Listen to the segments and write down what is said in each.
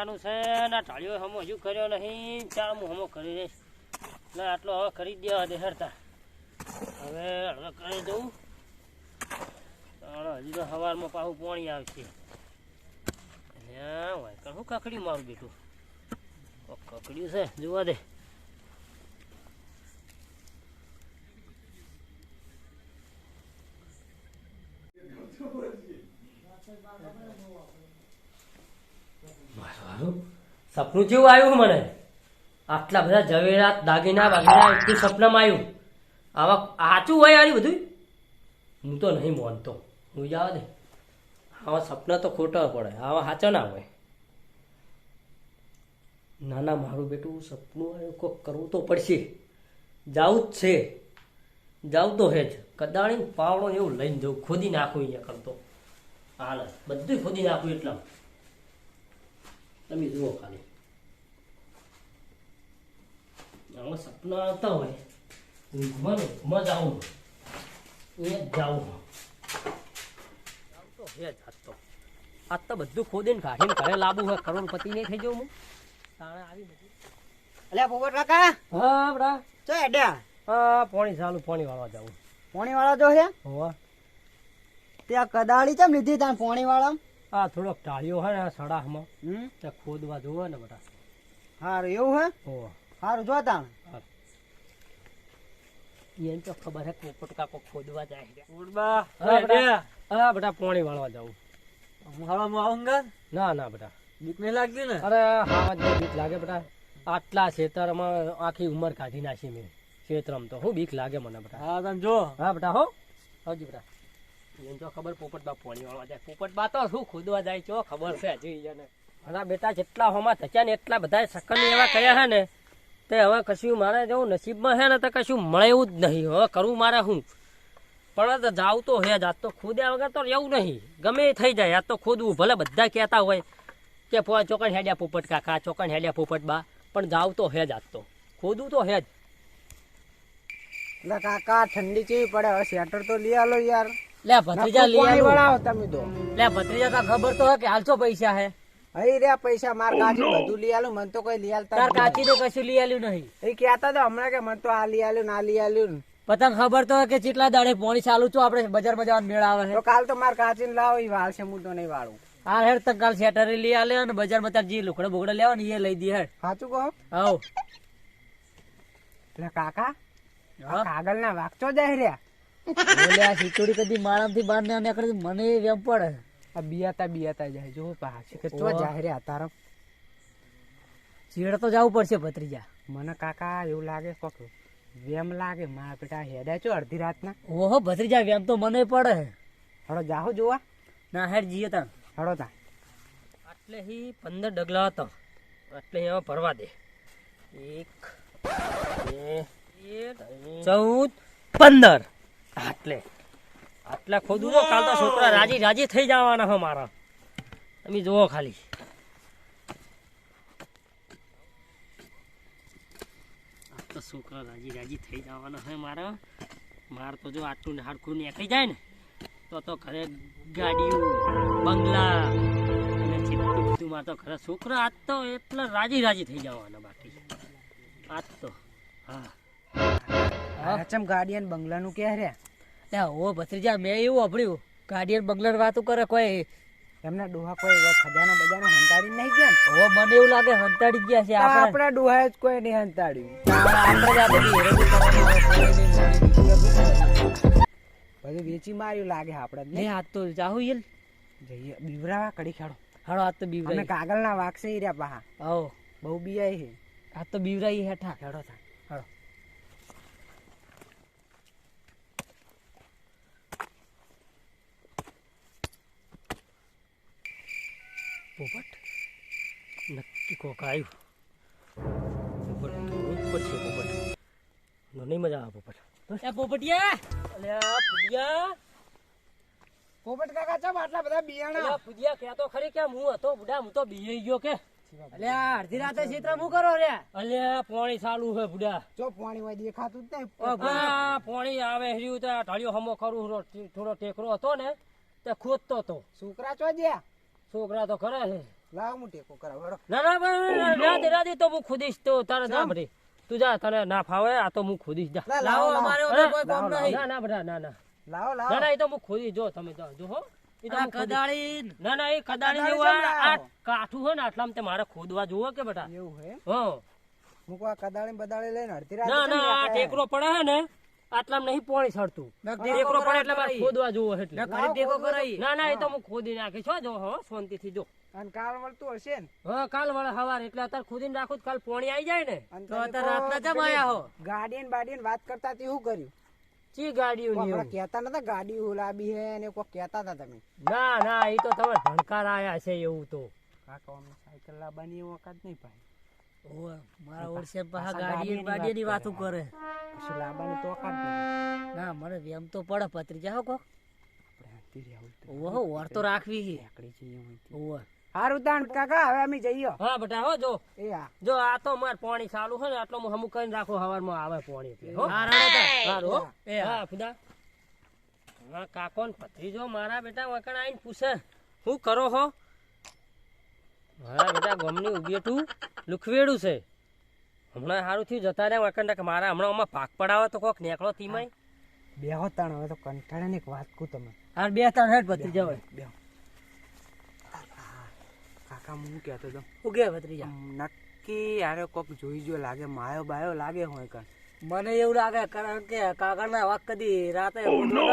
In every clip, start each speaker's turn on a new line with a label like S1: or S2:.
S1: કરવાનું છે ના ટાળીઓ હમો હજુ કર્યો નહીં? ચાલ હું હમો કરી દઈશ. એટલે આટલો હવે કરી દે હરતા. હવે હવે કરી દઉં. હજી તો સવારમાં પાછું પાણી આવશે. કણ હું કકડી મારું બેટું? કોક કકડ્યું છે, જોવા દે. મારું સપનું જેવું આવ્યું મને. આટલા બધા ઝવેરાત દાગીના બાગીના એટલું સપનામાં આવ્યું. આવા સાચું હોય આની બધું હું તો નહીં માનતો. હું જવા દે. આવા સપના તો ખોટા પડે, આવા સાચા ના હોય. ના ના મારું બેટું સપનું આવ્યું, કોક કરવું તો પડશે. જાવું જ છે. જાવ તો હે જ. કદાળી પાવડો એવું લઈને જવું ખોદી નાખું અહીંયા કરતો. હાલ બધું ખોદી નાખું એટલા. તમે જુઓ ખાલી. આમાં સપના આવતા હોય ઊંઘમાં ને ઊંઘમાં જ આવું એ જ જાવું જાવું તો હે જ તો. આજ તો બધું ખોદીને કાઢીને ઘરે લાવવું હોય કરોડપતિ નહીં થઈ જવું હું. તાણે આવી બધી
S2: અલ્યા પોપટ કાકા.
S1: હા બડા
S2: ચો એડ્યા
S1: હા પાણી ચાલુ પાણી વાળવા જાવું
S2: પોણી વાળા જો હે
S1: હોવા.
S2: ત્યાં કદાળી કેમ લીધી ત્યાં પોણી વાળા
S1: આ થોડોક ટાળ્યો હે ને આ સડાહમાં.
S2: હમ?
S1: તે ખોદવા જોવે ને બધા
S2: હારું એવું હે?
S1: ઓ
S2: હારું જો તાણ.
S1: એને તો ખબર હે પોપટ કાકો ખોદવા જાય છે.
S2: ઉડબા
S1: હા બેટા. પાણી વાળવા જાઉં.
S2: હવામાં આવુંગા
S1: ના ના બેટા.
S2: બીક નહીં લાગતી ને?
S1: અરે હા જ બીક લાગે બેટા. આટલા ખેતરમાં આખી ઉંમર કાઢી નાખી મેં. ખેતરમાં તો હું બીક લાગે મને બેટા.
S2: હા તમે જો.
S1: હા બેટા હો. હજી બેટા. ખબર પોપટબા પાણી વાળવા જાય. પોપટબા તો શું ખોદવા જાય છો ખબર છે હજી એને. અને બેટા જેટલા હોમાં થયા ને એટલા બધા સકન એવા કયા છે ને, તે હવે કશું મારે જેવું નસીબમાં છે ને તો કશું મળે એવું જ નહીં. હવે કરવું મારે શું પણ જાવ તો હે જ. આજ તો ખોદ્યા વગર તો એવું નહીં. ગમે એ થઈ જાય. આ તો ખોદવું. ભલે બધા કહેતા હોય કે ચોકણ હેડ્યા પોપટ કાકા ચોકન હેડ્યા પોપટ બા પણ જાવ તો હે જ આજ તો. ખોદવું તો હે જ.
S2: કાકા, ઠંડી કેવી પડે? હવે સ્વેટર તો લઈ આલો યાર.
S1: લે ભત્રીજા લઈ આલું.
S2: તમે તો.
S1: લે ભત્રીજા તો ખબર તો હે કે હાલસો પૈસા હે?
S2: અહી રે પૈસા માર કાચી બધું લઈ આલું મન તો કોઈ લઈ આલતા
S1: તાર કાચી ને કશું લઈ આલ્યું નહીં.
S2: એ કહેતા તો હમણાં કે મન તો આ લઈ આલ્યું ના લઈ આલ્યું
S1: પતંગ ખબર તો કે કેટલા દાડે પોણી ચાલુ છું આપણે બજારમાં જવાનું મેળ આવે
S2: તો કાલ તો માર કાચીને લાવો એ વાળશે હું તો નહીં વાળું.
S1: આ હેડ તક કાલ સેટરે લઈ આલે અને બજારમાં બજાર જે લુકડા બોકડા લેવા ને એ લઈ દે હેડ.
S2: સાચું કહો?
S1: આવ
S2: એટલે કાકા
S1: હા?
S2: કાગળ ના વાગચો જાય રહ્યા
S1: બોલે આ ખીચડી કદી મારામથી બહાર ના નીકળે મને વેમ પડે.
S2: આ બિયાતા બિયાતા જાય જો પાછી કે ચો
S1: ઓવા.
S2: તારા.
S1: ચીડ તો જવું પડશે ભત્રીજા.
S2: મને કાકા એવું લાગે કોક વેમ લાગે મારા બેટા હેડા છો અડધી રાતના.
S1: ઓહો ભત્રીજા વેમ તો મને પડે.
S2: હળો જાહો જોવા.
S1: ના હેડ જીએ તા
S2: હળો તા.
S1: એટલે હી પંદર ડગલા હતા. એટલે એમાં ભરવા દે. એક બે ચૌદ પંદર. આટલે. આટલા ખોદું તો કાલ તો છોકરા રાજી રાજી થઈ જવાના હો મારા. તમે જુઓ ખાલી. તો છોકરા રાજી રાજી થઈ જવાના હોય મારા. માર તો જો આટલું હાડકું નીકળી જાય ને તો તો ઘરે ગાડીઓ બંગલા અને જેટલું બધું માર તો ઘરે છોકરા આજ તો એટલા રાજી રાજી થઈ જવાના બાકી. આજ તો હા.
S2: ચમ ગાડી અને બંગલાનું કે રહ્યા
S1: લે ઓ ભત્રીજા મેં એવું અભળ્યું ગાર્ડિયન બંગલાર વાતો કરે કોઈ.
S2: એમના ડોહા કોઈ ખજાનો બજાનો હંતાડી નહીં ગયા
S1: ઓ મને એવું લાગે હંતાડી ગયા છે આપણે.
S2: આપણા ડોહા જ કોઈ નહીં હંતાડ્યું.
S1: આપણે બધી
S2: વેચી માર્યું લાગે આપણે
S1: નહીં? આજ તો જાહુ યલ.
S2: જઈએ. બીવરાવા કડી ખાડો.
S1: હાડો આજ તો બીવરા
S2: કાગળના વાગસે રહ્યા પાહા.
S1: ઓ
S2: બહુ બીઆઈ હે
S1: આજ તો બીવરાઈ હેઠા.
S2: હેડો તા.
S1: પોપટ નક્કી કોક આવ્યું પોપટ ધોવું જ પડશે પોપટ. નો નહીં મજા આવે પોપટ. પોપટિયા! અલ્યા ફુડિયા
S2: પોપટ કાકા ચમ આટલા બધા બિયાણા?
S1: અલ્યા ફુડિયા કહેતો ખરી કે હું હતો બુડા હું તો બિયાઈ ગયો કે. અલ્યા અડધી રાતે ચિત્ર હું કરો રે? અલ્યા પાણી ચાલુ હે બુડા.
S2: જો પાણી હોય દેખાતું જ નહીં.
S1: પાણી આવે હર્યું તો ઢાળિયો હમો કરું થોડો ટેકરો હતો ને તે ખોદતો હતો
S2: છોકરા ચો જ્યા
S1: છોકરા તો કરે છે.
S2: લાવ હું ટેકો કરાવ
S1: ના ના ના, ના, ના, રાધે રાધે તો હું ખુદીશ તો તારે જા બધી તું જા તને ના ફાવે આ તો હું ખુદીશ જા.
S2: લાવો અમારે
S1: અરે, ના ના બધા ના ના.
S2: લાવો લાવો.
S1: ના એ તો હું ખુદી જો તમે જો હો. એ તો હું ખોદી-
S3: કદાળી
S1: ના ના એ કદાળી
S2: કદાળી
S1: આ-
S2: જેમ
S1: આ
S2: લાવો.
S1: કાઠું હોય ને આટલામાં તે મારે ખોદવા જોવો કે બેટા.
S2: એવું હે?
S1: હા.
S2: હું કદાળી બદાળી લઈને અડધી
S1: ના ના આ ટેકરો પડે ને આટલામાં નહીં પોણી સડતું ટેકરો પણ એટલે મારે ખોદવા જોવો એટલે.
S2: દેખો કરાઈ
S1: ના ના એ તો હું. ખોદી નાખી છો જો હો શાંતિથી જો.
S2: અને કાલ મળતું હશે ને?
S1: હા કાલ વળે સવારે એટલે અત્યારે ખોદીને રાખું કાલ પોણી આવી જાય ને.
S3: તો અત્યારે રાતના જમ આયા હો?
S2: ગાડી ને બાડી ને વાત કરતા તે શું કર્યું?
S1: ચી ગાડીઓ ની
S2: કહેતા નતા ગાડી ઉલાબી હે ને કોઈ કહેતા હતા તમે?
S1: ના ના એ તો તમે ભણકાર આયા છે એવું તો.
S2: કાકા અમે સાયકલ લાવવાની વખત નહીં પાઈ
S3: ઓવે, મારા ઓળશે પાછા ગાડીએ ને
S2: ગાડીએની
S3: બાડીએની
S2: વાત
S3: કરે.
S2: પછી લાવવાની તો વખત
S3: ના મને વેમ તો પડે પત્રીજા હો કોક.
S2: ઓહો હાથી તો.
S3: હો રાખવી છે
S2: આકડી છે અહીંથી. હારું તાણ કાકા હવે અમે જઈએ.
S1: હા બેટા હો જો.
S2: એ આ.
S1: જો આ તો માર પાણી ચાલુ છે ને આટલો હું હમું કરીને રાખો હવારમાં આવે પાણી એટલે હો.
S3: હા રડો.
S1: સારું
S3: એ હા.
S1: હા. ખુદા હા કાકો ને ભત્રીજો મારા બેટા વકણ આઈને પૂછે હું કરો હો? મારા બેટા ગમની ઉભેટું લુખવેડું છે. હમણાં સારું થયું જતા રહ્યા વકણ કે મારા હમણાં આમાં ભાગ પડાવે તો કોક નેકળો તીમાય
S2: બેહો તાણ હવે તો કંટાળે ને એક વાત કહું તમે
S3: હાર બે તાણ હેઠ ભત્રીજા જાવ
S2: બે કાકા હું કહેતો હતો?
S3: હું કે ભત્રીજા?
S2: આમ નક્કી યારે કોક જોઈ જો લાગે માયો બાયો લાગે હોય કણ
S3: મને એવું લાગે કારણ કે કાકાના વાત કદી રાતે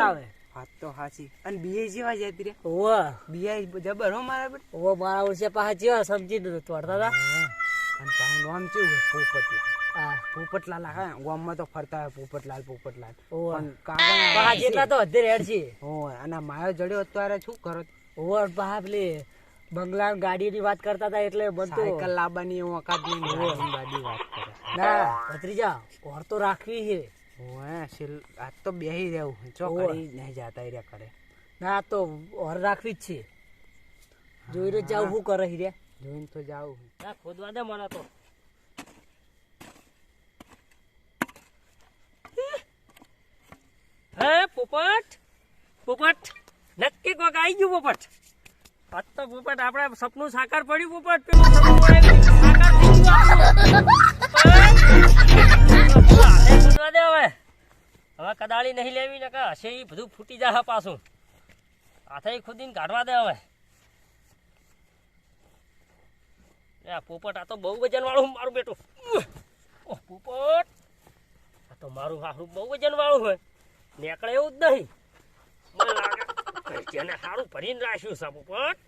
S3: આવે
S2: વાત તો હાચી. અને બીએ જેવા જતી રે.
S3: ઓ
S2: બીએ જબર હો મારા બેટા
S3: ઓ મારા ઓળશે પાછા જેવા સમજી દીધું તોડતા હતા
S2: અને પાછું નામ કેવું હોય પોપટલાલ.
S3: હા.
S2: પોપટલાલ હા ગામમાં તો ફરતા હોય પોપટલાલ પોપટલાલ. ઓ કાકા
S3: જેટલા તો અધે હેડ છે
S2: ઓ અને માયો જડ્યો અત્યારે શું કરો?
S3: ઓ પાછા પેલી બંગલા ગાડીની વાત કરતા હતા એટલે બધું
S2: સાયકલ લાવવાની હું વખત નહીં ગાડી વાત કરે.
S3: ના ભત્રીજા ઓર તો રાખવી છે.
S2: હોય છેલ્લ આજ તો બેહી રહેવું. ચો કરી નહીં જાતા રહ્યા કરે.
S3: ના તો ઓર રાખવી જ છે. જોઈને જાવ શું કરે હીરે
S2: જોઈને તો જાવ
S1: ના ખોદવા દે મને તો. હે પોપટ? પોપટ નક્કી કોક આવી ગયું પોપટ? આજ તો પોપટ આપણે સપનું સાકાર પડ્યું પોપટ. પેલું સપનું સાકાર થઈ ગયું. હે? હાથે દે હવે. હવે કદાળી નહીં લેવી ને કે હશે એ બધું ફૂટી જાય પાછું. હાથે ખુદીને કાઢવા દે હવે. પોપટ આ તો બહુ વજન વાળું મારું બેટું. ઓહ, પોપટ! આ તો મારું હારું બહુ વજન વાળું હોય નીકળે એવું જ નહીં. મને લાગે જેને સારું ભરીને રાખ્યું છે પોપટ.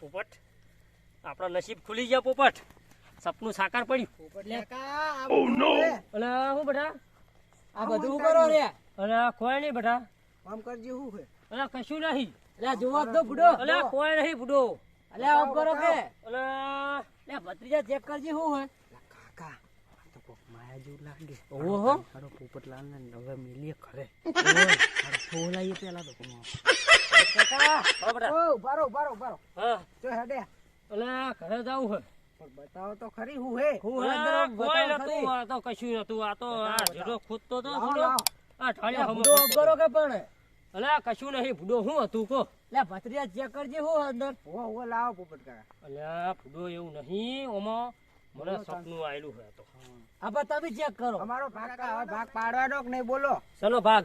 S1: પોપટ. આપણા નસીબ ખુલી ગયા પોપટ. સપનું સાકાર પડ્યું. અલે હું બેટા?
S3: આ બધું કરો રે.
S1: અલે કોઈ નહીં બેટા.
S2: આમ કરજે હું હે
S1: અલે કશું નહીં.
S3: અલ્યા જોવા દો બુડો
S1: અલે કોઈ નહીં બુડો
S3: અલ્યા આમ કરો કે.
S1: અલે
S3: લે ભત્રીજા ચેક કરજે હું હે
S2: કાકા તો કોક માયા જેવું લાગે.
S3: ઓહો.
S2: હારો પોપટલાલ ને હવે મિલીએ ખરે.
S3: બોલાઈએ પેલા તો
S2: કાકા
S1: હા બેટા.
S2: ઓ બારો બારો બારો
S1: હા.
S2: જો હેડે.
S1: અલે ઘરે જવું હે.
S2: પણ બતાવો તો ખરી હું હે?
S3: હું
S1: કોઈ નતું આ તો કશું નતું આ તો આ જેટલો ખુદતો તો થોડો આ ઠાળિયા હમો
S3: કરો કે પણ?
S1: અલે કશું નહીં ભૂડો હું હતું કો
S3: લે ભત્રીજા ચેક કરજે હું અંદર.
S2: હો હો લાવો પોપટ કાકા.
S1: અલે ભૂડો એવું નહીં ઓમાં મને સપનું આયેલું હોય તો.
S3: આ પણ તમે ચેક કરો.
S2: અમારો ભાગ ભાગ પાડવાનો કે નહીં બોલો.
S1: ચલો ભાગ.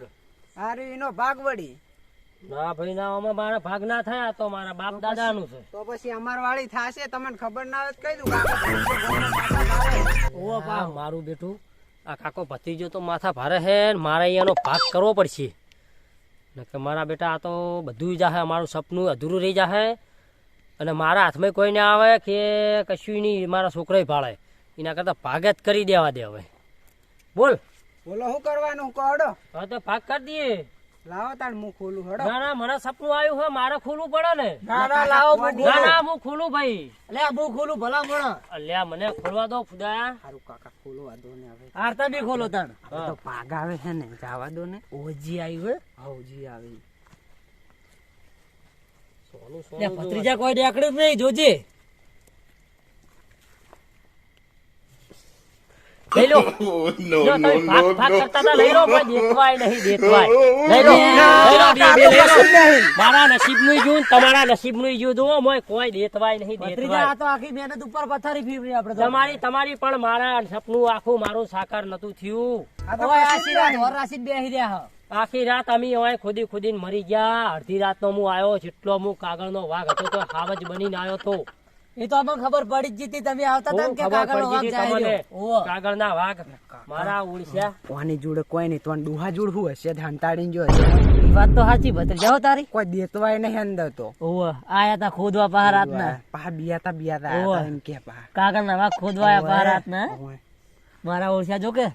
S2: અરે એનો ભાગ વળી.
S1: ના ભાઈ ના અમે મારા ભાગ ના થયા તો મારા બાપ દાદાનું છે.
S2: તો પછી અમાર વાળી થાશે તમને ખબર ના હોય કહી દઉં
S1: ઓ બા મારું બેટું આ કાકો ભત્રીજો તો માથા ભારે હે મારે અહીંયાનો ભાગ કરવો પડશે. કે મારા બેટા આ તો બધું જાહે મારું સપનું અધૂરું રહી જાહે. અને મારા હાથમાં કોઈ ના આવે કે કશું નહીં મારા છોકરાએ ભાળે. એના કરતાં ભાગ જ કરી દેવા દે હવે. બોલ.
S2: બોલો શું કરવાનું?
S1: કહો તો ભાગ કરી દઈએ.
S2: લાવો તાણ હું ખોલું હડો.
S1: ના ના મને સપનું આવ્યું હોય મારે ખોલવું પડે ને.
S3: ના ના લાવો
S1: ના ના હું ખોલું ભાઈ.
S3: અલ્યા હું ખોલું ભલા પણ
S1: અલ્યા મને ખોલવા દો ખુદા
S2: સારું કાકા ખોલો વાંધો ને હવે.
S3: આરતા બી ખોલો તાણ.
S2: તો આવે છે ને જાવા દો ને.
S3: ઓજી આવી હે.
S2: ઓજી આવી.
S1: સોનું
S3: અલ્યા
S1: સોનું
S3: ભત્રીજા કોઈ ડેકડ્યું જ નહીં જોજે.
S1: લઈ લો જો તમે ભાગ ભાગ કરતા હતા લઈ લો કોઈ દેખવાય નહીં દેખવાય લઈ લો લઈ લો બે બે લઈ લો મારા નસીબનું જોયું તમારા નસીબનું જોયું જુઓ મોય કોઈ દેખવાય નહીં દેખવાય
S3: તો આખી મહેનત ઉપર પથારી ફીરવી આપણે
S1: તમારી તમારી પણ મારા સપનું આખું મારું સાકાર નતું થયું.
S3: ઓય આશીર્વાદ હોર રાશિદ બેહી રહ્યા
S1: આખી રાત અમે અહીં ખુદી ખોદીને મરી ગયા. અડધી રાતનો હું આવ્યો જેટલો હું કાગળનો વાઘ હતો તો હાવજ જ બનીને આવ્યો તો.
S3: એ તો આપણને ખબર પડી જ જતી તમે આવતા હતા કે કાગળ
S1: ગઈ
S3: જાય. રહ્યો. ઓવો.
S1: કાગળના વાઘ. મારા ઉડસ્યા
S2: કોની જોડે કોઈ નહીં તોન દુહા જોડ હું હશે ધંતાડીને જો હશે.
S3: વાત તો સાચી બતર જાવ તારી.
S2: કોઈ દેતવાય નહીં અંદર તો.
S3: ઓવો આયા તા ખોદવા પા રાતના
S2: પા બિયાતા બિયાતા. આયા તા એમ કે પા
S3: કાગળના વાઘ ખોદવા આયા પા રાતના
S2: ઓવે.
S3: મારા ઓળખ્યા જો કે.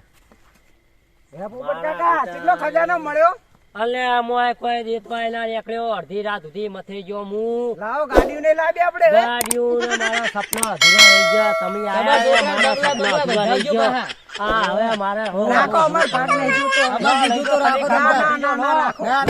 S4: પોપટ કાકા કેટલો ખજાનો મળ્યો?
S1: અલે મોય કોઈ દેતવાય ના નીકળ્યો અડધી રાત સુધી મથે ગયો હું
S4: લાવો ગાડીઓ ને લાવી આપણે
S1: ગાડીઓ ને મારા સપના અધૂરા રહી ગયા તમે આયા મારા સપના અધૂરા રહી ગયા હા હવે મારે
S4: રાખો અમાર ભાગ નહીં જોતો
S3: અમારે બીજું તો રાખો
S4: ના ના ના રાખો
S3: ના,